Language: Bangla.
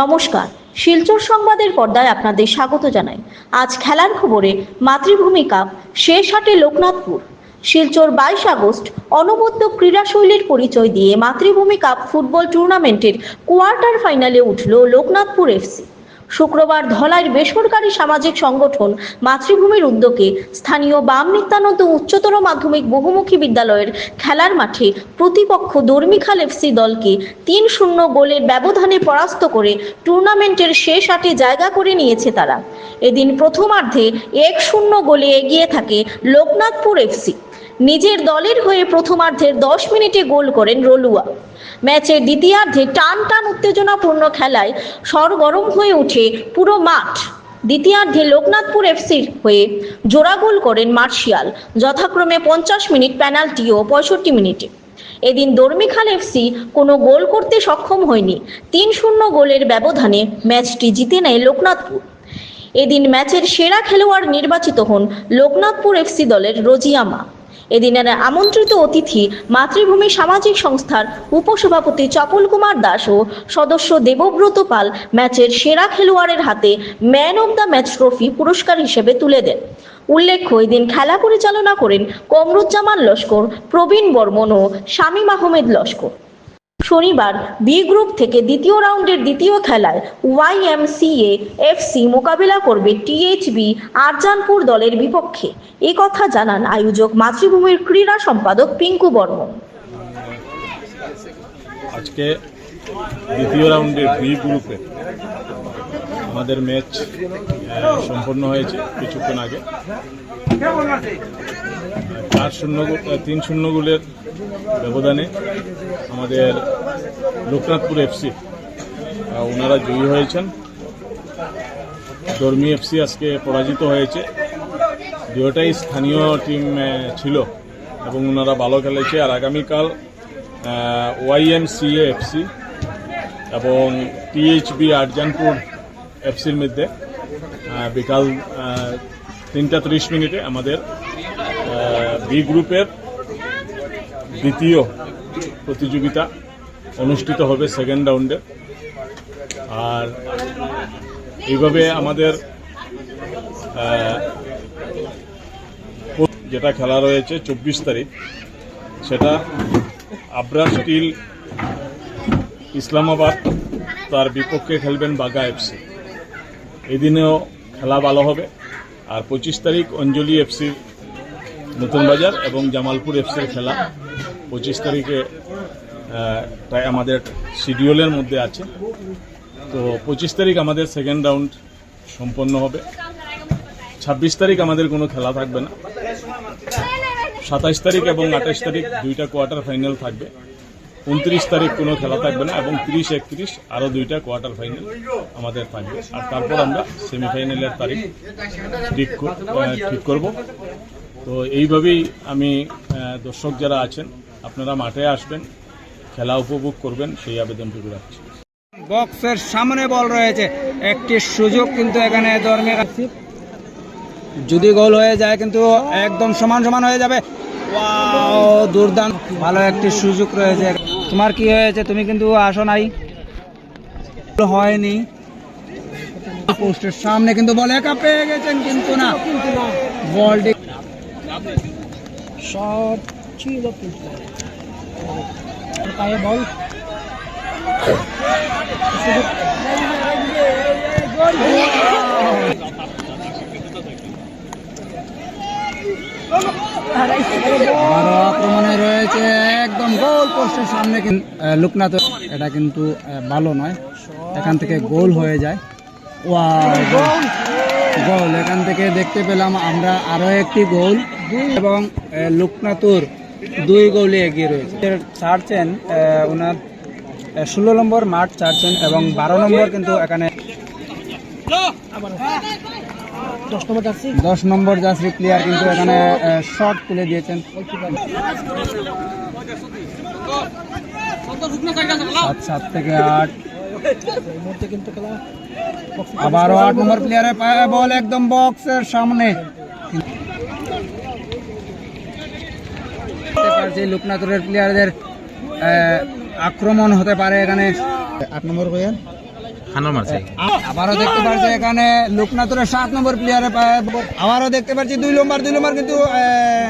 নমস্কার। শিলচর সংবাদের পর্দায় আপনাদের স্বাগত জানাই। আজ খেলার খবরে মাতৃভূমি কাপ শেষ হাটে লোকনাথপুর। শিলচর বাইশ আগস্ট অনবদ্য ক্রীড়াশৈলীর পরিচয় দিয়ে মাতৃভূমি কাপ ফুটবল টুর্নামেন্টের কোয়ার্টার ফাইনালে উঠল লোকনাথপুর এফসি। শুক্রবার ধলাইয়ের বেসরকারি সামাজিক সংগঠন মাতৃভূমির উদ্যোগে স্থানীয় বাম নিত্যানন্দ উচ্চতর মাধ্যমিক বহুমুখী বিদ্যালয়ের খেলার মাঠে প্রতিপক্ষ দর্মিখাল এফসি দলকে তিন শূন্য গোলের ব্যবধানে পরাস্ত করে টুর্নামেন্টের শেষ আটে জায়গা করে নিয়েছে তারা। এদিন প্রথমার্ধে এক শূন্য গোলে এগিয়ে থাকে লোকনাথপুর এফসি নিজের দলের হয়ে প্রথমার্ধের দশ মিনিটে গোল করেন রলুয়া। ম্যাচের দ্বিতীয়ার্ধে টান টান উত্তেজনাপূর্ণ খেলায় সরগরম হয়ে ওঠে পুরো মাঠ। দ্বিতীয়ার্ধে লোকনাথপুর এফসির হয়ে জোড়া গোল করেন মার্শিয়াল। যথাক্রমে পঞ্চাশ মিনিট পেনাল্টি ও পঁয়ষট্টি মিনিটে। এদিন দর্মিখাল এফসি কোনো গোল করতে সক্ষম হয়নি। তিন শূন্য গোলের ব্যবধানে ম্যাচটি জিতে নেয় লোকনাথপুর। এদিন ম্যাচের সেরা খেলোয়াড় নির্বাচিত হন লোকনাথপুর এফসি দলের রোজিয়ামা। এদিনের আমন্ত্রিত অতিথি মাতৃভূমি সামাজিক সংস্থার উপসভাপতি চপল কুমার দাস ও সদস্য দেবব্রত পাল ম্যাচের সেরা খেলোয়াড়ের হাতে man of the match trophy পুরস্কার হিসেবে তুলে দেন। উল্লেখ্য, এদিন খেলা পরিচালনা করেন কমরুজ্জামান লস্কর, প্রবীণ বর্মন ও শামীম আহমেদ লস্কর। শনিবার বি গ্রুপ থেকে দ্বিতীয় রাউন্ডের দ্বিতীয় খেলায় ওয়াইএমসিএ এফসি মোকাবিলা করবে টিএইচবি আরজানপুর দলের বিপক্ষে। এ কথা জানান আয়োজক মাতৃভূমির ক্রীড়া সম্পাদক পিঙ্কু বর্মন। আজকে দ্বিতীয় রাউন্ডের বি গ্রুপে আমাদের ম্যাচ সম্পন্ন হয়েছে কিছুক্ষণ আগে। চার শূন্য তিন শূন্য গোলের ব্যবধানে আমাদের লোকনাথপুর এফসি ওনারা জয়ী হয়েছেন। ধর্মী এফসি আজকে পরাজিত হয়েছে। দুটাই স্থানীয় টিম ছিল এবং ওনারা ভালো খেলেছে। আর আগামীকাল ওয়াইএমসিএ এফসি এবং টিএইচবি আরজানপুর এফসির মধ্যে বিকাল তিনটা ত্রিশ মিনিটে আমাদের বি গ্রুপের দ্বিতীয় প্রতিযোগিতা অনুষ্ঠিত হবে সেকেন্ড রাউন্ডে আর এইভাবে আমাদের যেটা খেলা রয়েছে চব্বিশ তারিখ, সেটা আবরা স্টিল ইসলামাবাদ তার বিপক্ষে খেলবেন বাগা এফসি। এদিনেও খেলা ভালো হবে। আর পঁচিশ তারিখ অঞ্জলি এফসির নতুন বাজার এবং জামালপুর এফসির খেলা পঁচিশ তারিখে তাই আমাদের শিডিউলের মধ্যে আছে। তো পঁচিশ তারিখ আমাদের সেকেন্ড রাউন্ড সম্পন্ন হবে। ছাব্বিশ তারিখ আমাদের কোনো খেলা থাকবে না। সাতাইশ তারিখ এবং আঠাইশ তারিখ দুইটা কোয়ার্টার ফাইনাল থাকবে। উনত্রিশ তারিখ কোনো খেলা থাকবে না এবং তিরিশ, একত্রিশ আরও দুইটা কোয়ার্টার ফাইনাল আমাদের থাকবে। আর তারপর আমরা সেমিফাইনালের তারিখ ঠিক ঠিক করব। তো এইভাবেই আমি দর্শক যারা আছেন, আপনারা মাঠে আসবেন, খেলা উপভোগ করবেন, সেই আবেদনটুকু রাখছি। বক্সের সামনে বল রয়েছে। একটি সুযোগ কিন্তু এখানে ধর্মের যদি গোল হয়ে যায় কিন্তু একদম সমান সমান হয়ে যাবে। দুর্দান্ত। ভালো একটি সুযোগ রয়েছে। তোমার কি হয়েছে? তুমি কিন্তু আসো নাই। হয়নি। পোস্টের সামনে কিন্তু বল একা পেয়ে গেছেন কিন্তু না। বলটি শট ছিল পায়ে বল। রয়েছে একদম গোল সামনে লুকনাথ। এটা কিন্তু ভালো নয়। এখান থেকে গোল হয়ে যায়। গোল। গোল। এখান থেকে দেখতে পেলাম আমরা আরও একটি গোল। এবং আহ, লুকনাতুর দুই গোলে এগিয়ে রয়েছে। এর ছাড়ছেন ওনার ষোলো নম্বর মাঠ ছাড়ছেন এবং বারো নম্বর কিন্তু এখানে দশ নম্বর জার্সি প্লেয়ার কিন্তু এখানে শট তুলে দিয়েছেন। সাত সাত থেকে আট। আবারও আট নম্বর প্লেয়ারের পায়ে বল একদম বক্সের সামনে। দেখতে আট নম্বর মারছে আবারও দেখতে পাচ্ছি এখানে লোকনাথুরের সাত নম্বর প্লেয়ারে আবারও দেখতে পাচ্ছি দুই নম্বর দুই নম্বর কিন্তু আহ,